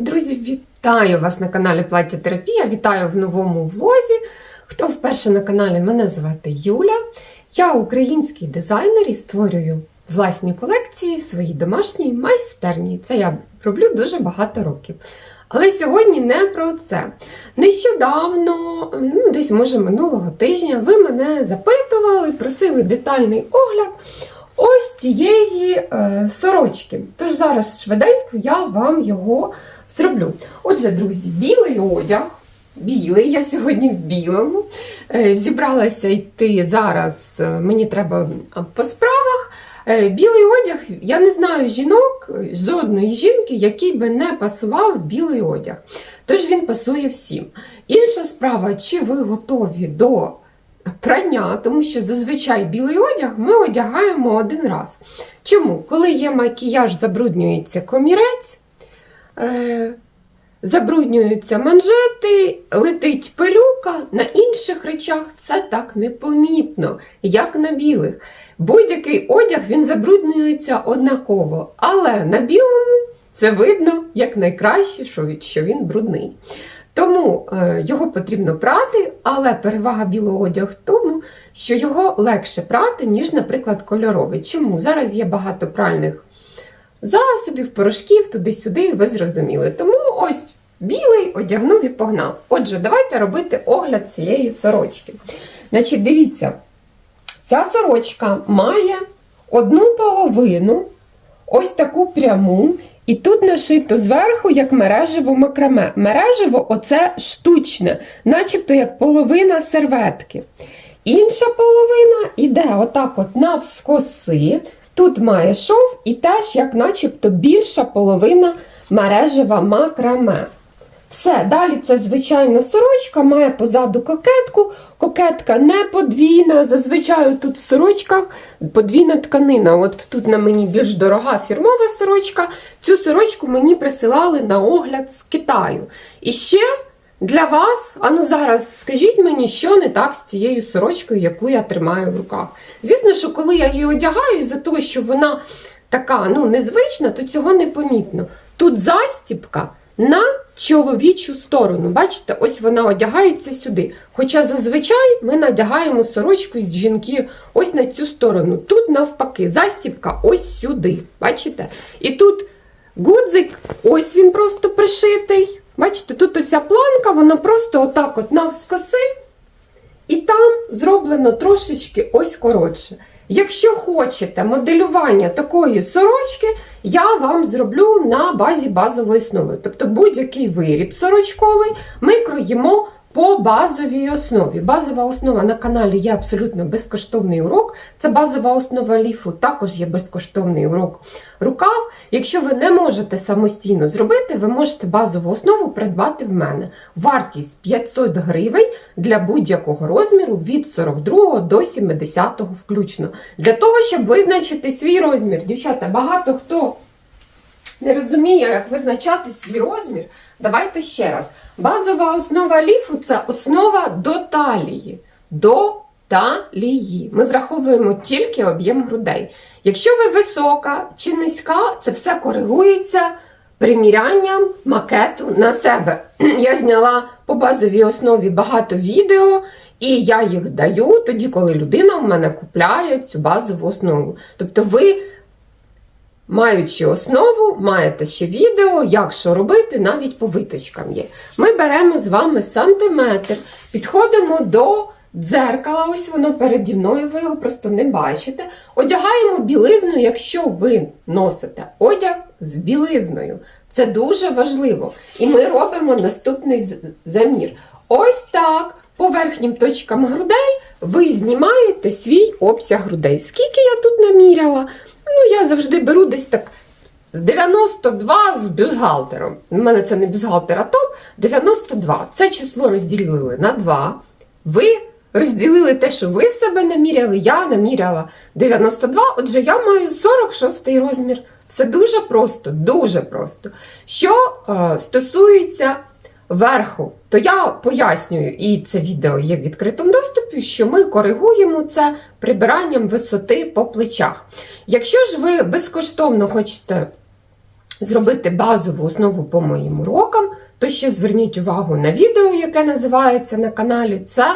Друзі, вітаю вас на каналі Плаття Терапія. Вітаю в новому влозі. Хто вперше на каналі, мене звати Юля. Я український дизайнер і створюю власні колекції в своїй домашній майстерні. Це я роблю дуже багато років. Але сьогодні не про це. Нещодавно, ну десь може минулого тижня, ви мене запитували, просили детальний огляд ось цієї е, сорочки. Тож зараз швиденько я вам його зроблю. Отже, друзі, білий одяг. Білий, я сьогодні в білому. Е, Зібралася йти зараз, е, мені треба по справах. Е, Білий одяг, я не знаю жінок, е, жодної жінки, який би не пасував білий одяг. Тож він пасує всім. Інша справа, чи ви готові до прання, тому що зазвичай білий одяг ми одягаємо один раз. Чому? Коли є макіяж, забруднюється комірець, е, забруднюються манжети, летить пилюка, на інших речах це так непомітно, як на білих. Будь-який одяг він забруднюється однаково, але на білому це видно як найкраще, що він- брудний. Тому е, його потрібно прати, але перевага білого одягу в тому, що його легше прати, ніж, наприклад, кольоровий. Чому? Зараз є багато пральних засобів, порошків, туди-сюди, ви зрозуміли. Тому ось білий одягнув і погнав. Отже, давайте робити огляд цієї сорочки. Значить, дивіться, ця сорочка має одну половину, ось таку пряму. І тут нашито зверху як мережево макраме. Мережево оце штучне, начебто як половина серветки. Інша половина йде отак от навскоси. Тут має шов і теж, як начебто, більша половина мережева макраме. Все, далі це звичайна сорочка, має позаду кокетку. Кокетка не подвійна. Зазвичай тут в сорочках подвійна тканина. От тут на мені більш дорога фірмова сорочка. Цю сорочку мені присилали на огляд з Китаю. І ще для вас, а ну зараз скажіть мені, що не так з цією сорочкою, яку я тримаю в руках. Звісно, що коли я її одягаю, за те, що вона така ну, незвична, то цього не помітно. Тут застіпка на чоловічу сторону. Бачите, ось вона одягається сюди. Хоча зазвичай ми надягаємо сорочку з жінки ось на цю сторону. Тут навпаки, застіпка ось сюди. Бачите? І тут гудзик, ось він просто пришитий. Бачите, тут оця планка, вона просто отак от навскоси. І там зроблено трошечки ось коротше. Якщо хочете моделювання такої сорочки, я вам зроблю на базі базової основи. Тобто будь-який виріб сорочковий ми кроїмо по базовій основі. Базова основа на каналі є абсолютно безкоштовний урок. Це базова основа ліфу, також є безкоштовний урок рукав. Якщо ви не можете самостійно зробити, ви можете базову основу придбати в мене. Вартість 500 гривень для будь-якого розміру від 42 до 70 включно. Для того, щоб визначити свій розмір. Дівчата, багато хто не розуміє, як визначати свій розмір. Давайте ще раз. Базова основа ліфу це основа до талії. До талії. Ми враховуємо тільки об'єм грудей. Якщо ви висока чи низька, це все коригується примірянням макету на себе. Я зняла по базовій основі багато відео, і я їх даю тоді, коли людина у мене купляє цю базову основу. Тобто ви Маючи основу, маєте ще відео, як що робити, навіть по виточкам є. Ми беремо з вами сантиметр, підходимо до дзеркала, ось воно переді мною, ви його просто не бачите. Одягаємо білизну, якщо ви носите одяг з білизною. Це дуже важливо. І ми робимо наступний замір. Ось так, по верхнім точкам грудей ви знімаєте свій обсяг грудей. Скільки я тут наміряла? Ну, я завжди беру десь так 92 з бюстгальтером. У мене це не бюстгальтер, а топ. 92. Це число розділили на 2. Ви розділили те, що ви себе наміряли, я наміряла 92, отже, я маю 46 розмір. Все дуже просто, дуже просто. Що е, стосується верху, то я пояснюю, і це відео є в відкритому доступі, що ми коригуємо це прибиранням висоти по плечах. Якщо ж ви безкоштовно хочете зробити базову основу по моїм урокам, то ще зверніть увагу на відео, яке називається на каналі. Це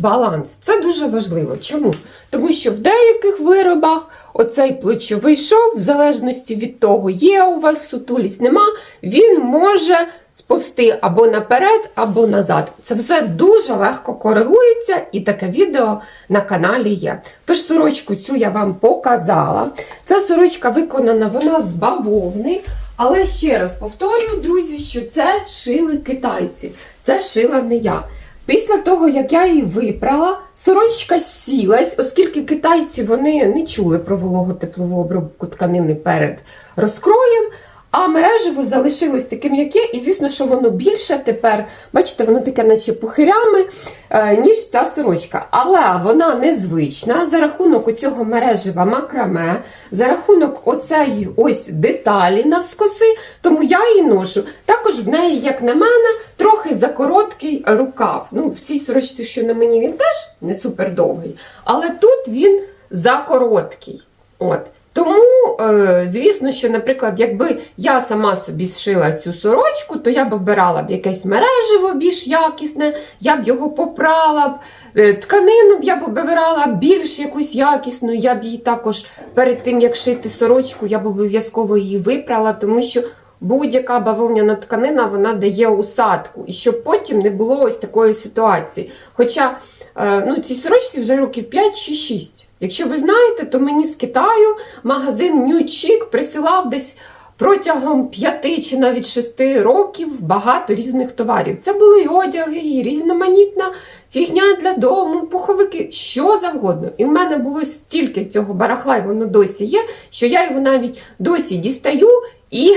баланс. Це дуже важливо. Чому? Тому що в деяких виробах оцей плечовий шов, в залежності від того, є у вас сутулість, нема, він може сповзти або наперед, або назад. Це все дуже легко коригується, і таке відео на каналі є. Тож сорочку цю я вам показала. Ця сорочка виконана вона з бавовни. Але ще раз повторюю, друзі, що це шили китайці. Це шила не я. Після того, як я її випрала, сорочка сілась, оскільки китайці вони не чули про вологу теплову обробку тканини перед розкроєм. А мережево залишилось таким, як є, і звісно, що воно більше тепер, бачите, воно таке, наче пухирями, е, ніж ця сорочка. Але вона незвична за рахунок оцього мережева макраме, за рахунок оцеї ось деталі навскоси, тому я її ношу. Також в неї, як на мене, трохи закороткий рукав. Ну, в цій сорочці, що на мені, він теж не супер довгий, але тут він закороткий. От. Тому, е, звісно, що, наприклад, якби я сама собі зшила цю сорочку, то я б обирала б якесь мережево більш якісне, я б його попрала б, е, тканину б я б обирала більш якусь якісну, я б її також перед тим, як шити сорочку, я б обов'язково її випрала, тому що будь-яка бавовняна тканина вона дає усадку, і щоб потім не було ось такої ситуації. Хоча е, ну, цій сорочці вже років 5 чи 6. Якщо ви знаєте, то мені з Китаю магазин New Chic присилав десь протягом 5 чи навіть 6 років багато різних товарів. Це були і одяги, і різноманітна фігня для дому, пуховики, що завгодно. І в мене було стільки цього барахла, і воно досі є, що я його навіть досі дістаю і.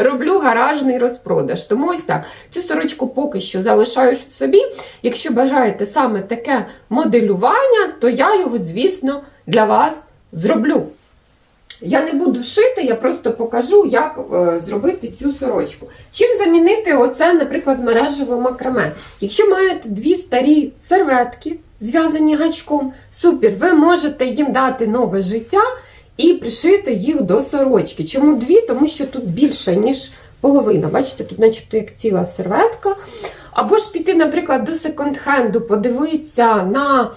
Роблю гаражний розпродаж. Тому ось так. Цю сорочку поки що залишаю собі. Якщо бажаєте саме таке моделювання, то я його, звісно, для вас зроблю. Я не буду шити, я просто покажу, як е, зробити цю сорочку. Чим замінити оце, наприклад, мережеве макраме. Якщо маєте дві старі серветки, зв'язані гачком, супер, ви можете їм дати нове життя і пришити їх до сорочки. Чому дві? Тому що тут більше, ніж половина. Бачите, тут начебто як ціла серветка. Або ж піти, наприклад, до секонд-хенду, подивитися на.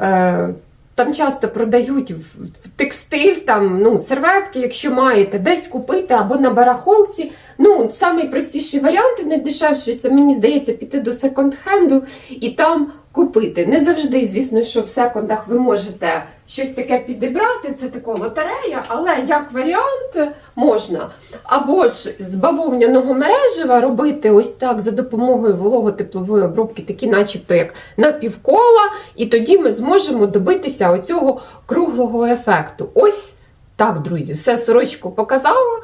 Е, там часто продають в текстиль, там, ну, серветки, якщо маєте, десь купити або на барахолці. Ну, найпростіший варіант, і найдешевший, це мені здається, піти до секонд-хенду і там купити. Не завжди, звісно, що в секондах ви можете щось таке підібрати, це така лотерея, але як варіант можна. Або ж з бавовняного мережева робити ось так за допомогою вологотеплової обробки, такі, начебто, як напівкола, і тоді ми зможемо добитися оцього круглого ефекту. Ось так, друзі, все сорочку показала.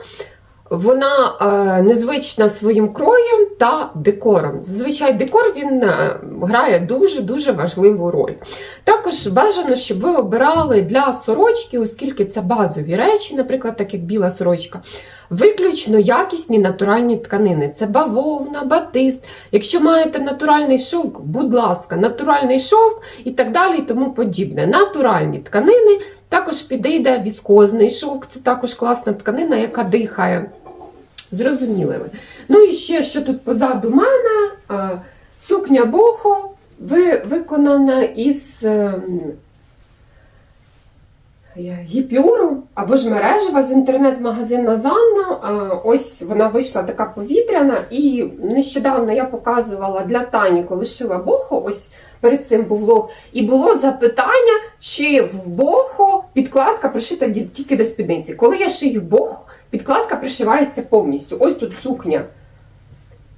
Вона е, незвична своїм кроєм та декором. Зазвичай декор він е, грає дуже-дуже важливу роль. Також бажано, щоб ви обирали для сорочки, оскільки це базові речі, наприклад, так як біла сорочка, виключно якісні натуральні тканини. Це бавовна, батист. Якщо маєте натуральний шовк, будь ласка, натуральний шовк і так далі, і тому подібне. Натуральні тканини. Також підійде віскозний шовк, це також класна тканина, яка дихає. Зрозуміли ви. Ну і ще, що тут позаду мене, сукня бохо ви, виконана із е, гіпюру або ж мережева з інтернет-магазину Занна. Е, ось вона вийшла така повітряна, і нещодавно я показувала для Тані, коли шила бохо. ось Перед цим був влог, і було запитання, чи в бохо підкладка пришита тільки до спідниці. Коли я шию бохо, підкладка пришивається повністю. Ось тут сукня.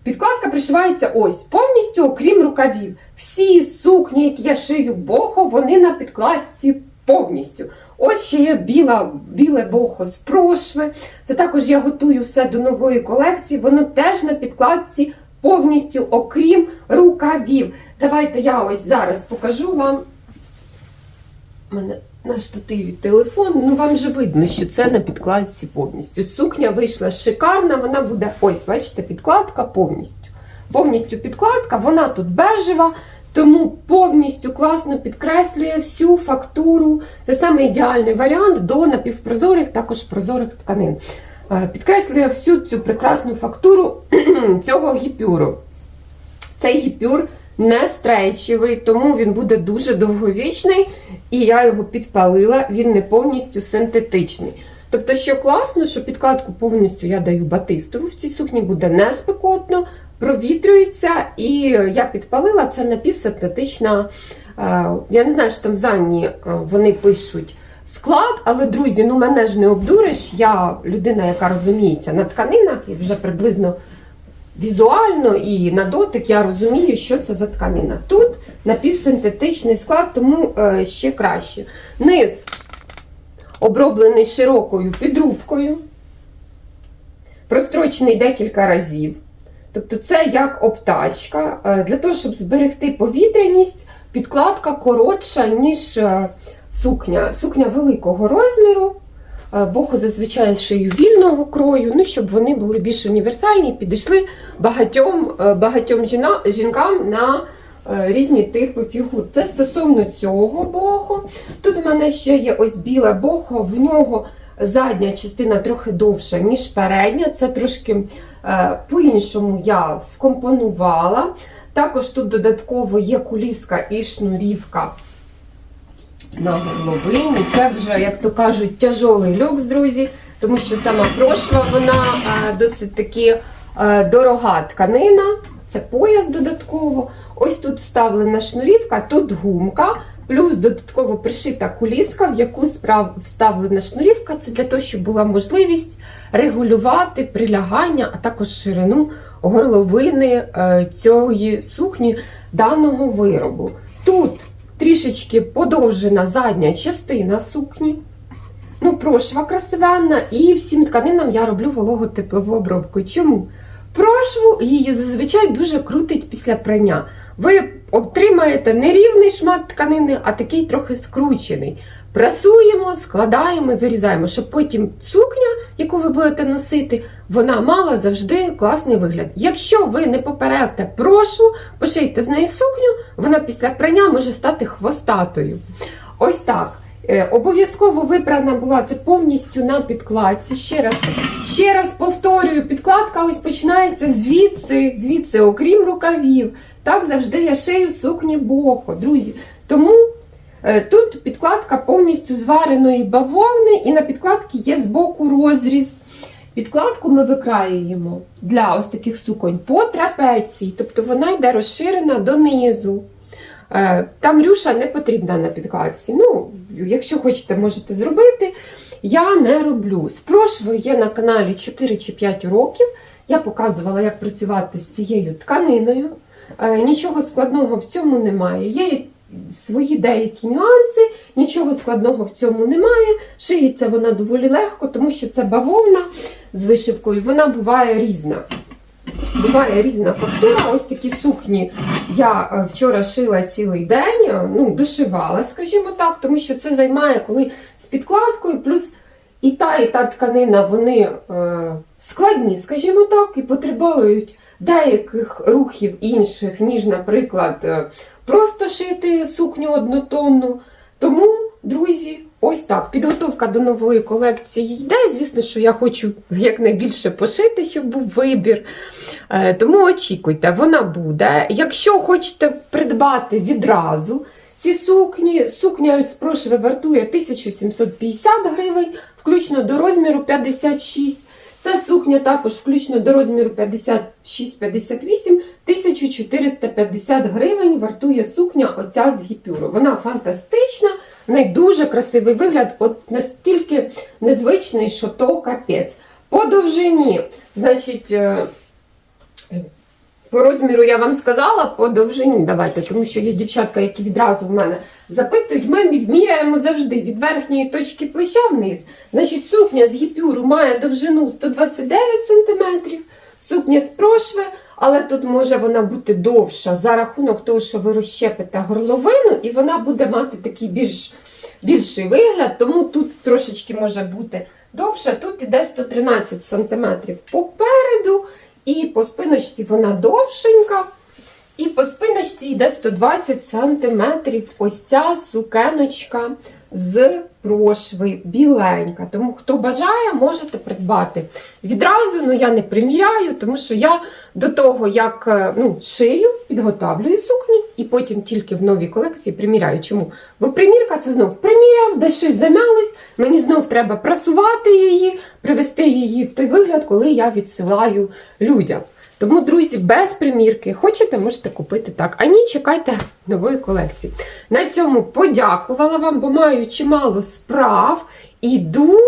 Підкладка пришивається ось повністю, окрім рукавів. Всі сукні, які я шию бохо, вони на підкладці повністю. Ось ще є біла, біле бохо з прошви. Це також я готую все до нової колекції. Воно теж на підкладці повністю, окрім рукавів. Давайте я ось зараз покажу вам. Мене на штативі телефон. Ну вам же видно, що це на підкладці повністю. Сукня вийшла шикарна, вона буде ось, бачите, підкладка повністю. Повністю підкладка, вона тут бежева, тому повністю класно підкреслює всю фактуру. Це саме ідеальний варіант до напівпрозорих, також прозорих тканин. е, підкреслює всю цю прекрасну фактуру цього гіпюру. Цей гіпюр не стрейчевий, тому він буде дуже довговічний, і я його підпалила, він не повністю синтетичний. Тобто, що класно, що підкладку повністю я даю батистову, в цій сукні буде не спекотно, провітрюється, і я підпалила це напівсинтетична. е, Я не знаю, що там в Занні е, вони пишуть склад, але друзі, ну мене ж не обдуриш. Я людина, яка розуміється на тканинах і вже приблизно візуально і на дотик я розумію, що це за тканина. Тут напівсинтетичний склад, тому е, ще краще. Низ оброблений широкою підрубкою, прострочений декілька разів. Тобто це як обтачка. Е, Для того, щоб зберегти повітряність, підкладка коротша, ніж е, сукня. Сукня великого розміру. Е, Боху зазвичай шию вільного крою, ну, щоб вони були більш універсальні, підійшли багатьом, е, багатьом жіна- жінкам на е, різні типи фігур. Це стосовно цього боху. Тут в мене ще є ось біле бохо, в нього задня частина трохи довша, ніж передня. Це трошки по-іншому я скомпонувала. Також тут додатково є куліска і шнурівка на горловині. Це вже, як то кажуть, тяжолий люкс, друзі, тому що сама прошва, вона е, досить таки е, дорога тканина. Це пояс додатково. Ось тут вставлена шнурівка, тут гумка, плюс додатково пришита куліска, в яку вставлена шнурівка. Це для того, щоб була можливість регулювати прилягання, а також ширину горловини е, цієї сукні даного виробу. Тут трішечки подовжена задня частина сукні. Ну, прошва красивенна, і всім тканинам я роблю вологотеплову обробку. Чому? Прошву її зазвичай дуже крутить після прання. Ви отримаєте не рівний шмат тканини, а такий трохи скручений. Прасуємо, складаємо і вирізаємо, щоб потім сукня, яку ви будете носити, вона мала завжди класний вигляд. Якщо ви не поперете прошву, пошийте з неї сукню, вона після прання може стати хвостатою. Ось так. Е, Обов'язково випрана була це повністю на підкладці. Ще раз, ще раз повторюю, підкладка ось починається звідси, звідси, окрім рукавів. Так завжди я шию сукні бохо, друзі. Тому тут підкладка повністю з вареної бавовни, і на підкладці є збоку розріз. Підкладку ми викраюємо для ось таких суконь по трапеції, тобто вона йде розширена донизу. Е, Там рюша не потрібна на підкладці. Ну, якщо хочете, можете зробити. Я не роблю. З прошви є на каналі 4 чи 5 років. Я показувала, як працювати з цією тканиною. Е, Нічого складного в цьому немає. Є свої деякі нюанси, нічого складного в цьому немає. Шиється вона доволі легко, тому що це бавовна з вишивкою, вона буває різна. Буває різна фактура. Ось такі сукні я е, вчора шила цілий день, е, ну, дошивала, скажімо так, тому що це займає коли з підкладкою, плюс і та, і та тканина, вони е, складні, скажімо так, і потребують деяких рухів інших, ніж, наприклад, е, просто шити сукню однотонну. Тому, друзі, ось так. Підготовка до нової колекції йде. Звісно, що я хочу якнайбільше пошити, щоб був вибір. Е, Тому очікуйте, вона буде. Якщо хочете придбати відразу ці сукні, сукня з прошви вартує 1750 гривень, включно до розміру 56. Ця сукня також включно до розміру 56-58, 1450 гривень вартує сукня оця з гіпюру. Вона фантастична, в неї дуже красивий вигляд, от настільки незвичний, що то капець. По довжині, значить, е, по розміру я вам сказала, по довжині давайте, тому що є дівчатка, які відразу в мене запитують, ми міряємо завжди від верхньої точки плеча вниз. Значить, сукня з гіпюру має довжину 129 см, сукня з прошви, але тут може вона бути довша за рахунок того, що ви розщепите горловину, і вона буде мати такий більш, більший вигляд, тому тут трошечки може бути довша. Тут іде 113 см попереду. І по спиночці вона довшенька. І по спиночці йде 120 см. Ось ця сукеночка. З прошви, біленька. Тому хто бажає, можете придбати. Відразу ну, я не приміряю, тому що я до того, як е, ну, шию, підготавлюю сукні і потім тільки в новій колекції приміряю. Чому? Бо примірка це знов приміряв, де щось замялось, мені знов треба прасувати її, привести її в той вигляд, коли я відсилаю людям. Тому, друзі, без примірки, хочете, можете купити так. А ні, чекайте нової колекції. На цьому подякувала вам, бо маю чимало справ. Іду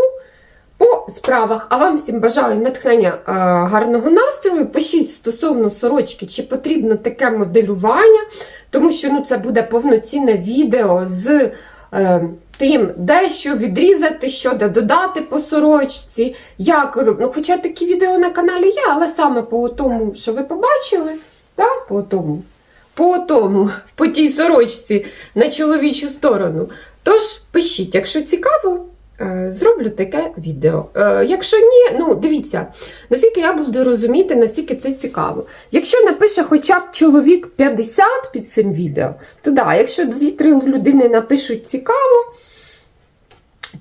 по справах. А вам всім бажаю натхнення е, гарного настрою. Пишіть стосовно сорочки, чи потрібно таке моделювання, тому що ну, це буде повноцінне відео з. Тим, де що відрізати, що де додати по сорочці, як ну, Хоча такі відео на каналі є, але саме по тому, що ви побачили, да, по тому, по тому, по тій сорочці на чоловічу сторону. Тож пишіть, якщо цікаво, е, зроблю таке відео. Е, Якщо ні, ну дивіться, наскільки я буду розуміти, наскільки це цікаво. Якщо напише хоча б чоловік 50 під цим відео, то да, якщо 2-3 людини напишуть цікаво,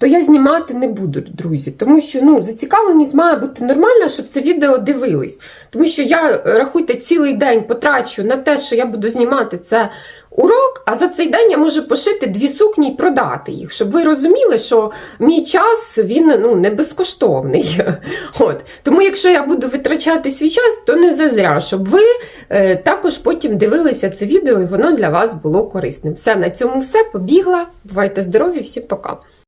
то я знімати не буду, друзі. Тому що ну, зацікавленість має бути нормальна, щоб це відео дивились. Тому що я, е, рахуйте, цілий день потрачу на те, що я буду знімати це урок, а за цей день я можу пошити дві сукні і продати їх, щоб ви розуміли, що мій час він ну, не безкоштовний. От. Тому, якщо я буду витрачати свій час, то не зазря, щоб ви е, також потім дивилися це відео і воно для вас було корисним. Все, на цьому все. Побігла. Бувайте здорові, всім пока.